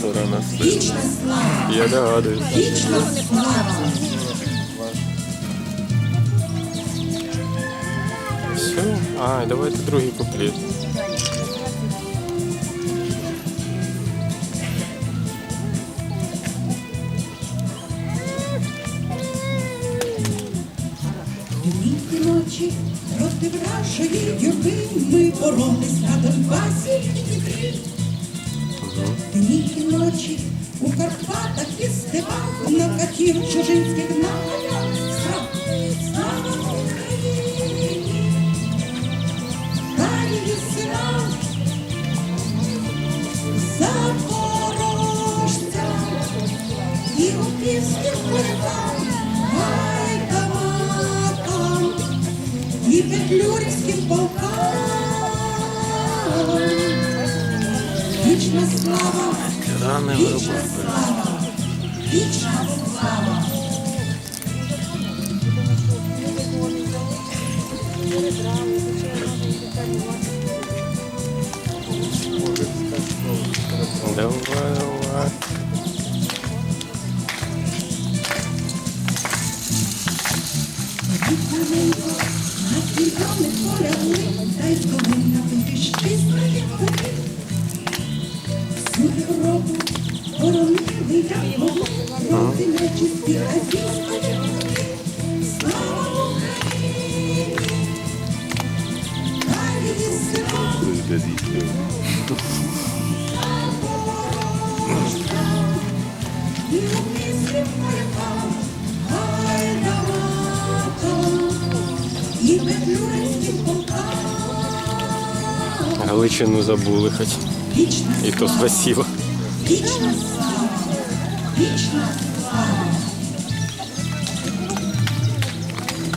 стоїть. Вічна слава, Я догадуюсь. вічна слава. Все. А, давайте другий куплет. Ночі проти вражої юрби ми боролись на Донбасі. Дні ночі у Карпатах і степах на катів чужинських нагаях. Слава Україні! Її сина Запорожця і у півських полях гайдамакам і петлюрівським полкам. Рани слава. Давай, давай. Віконенько, на Галичину забули хоч. І то спасибо. Вічна слава, вічна слава.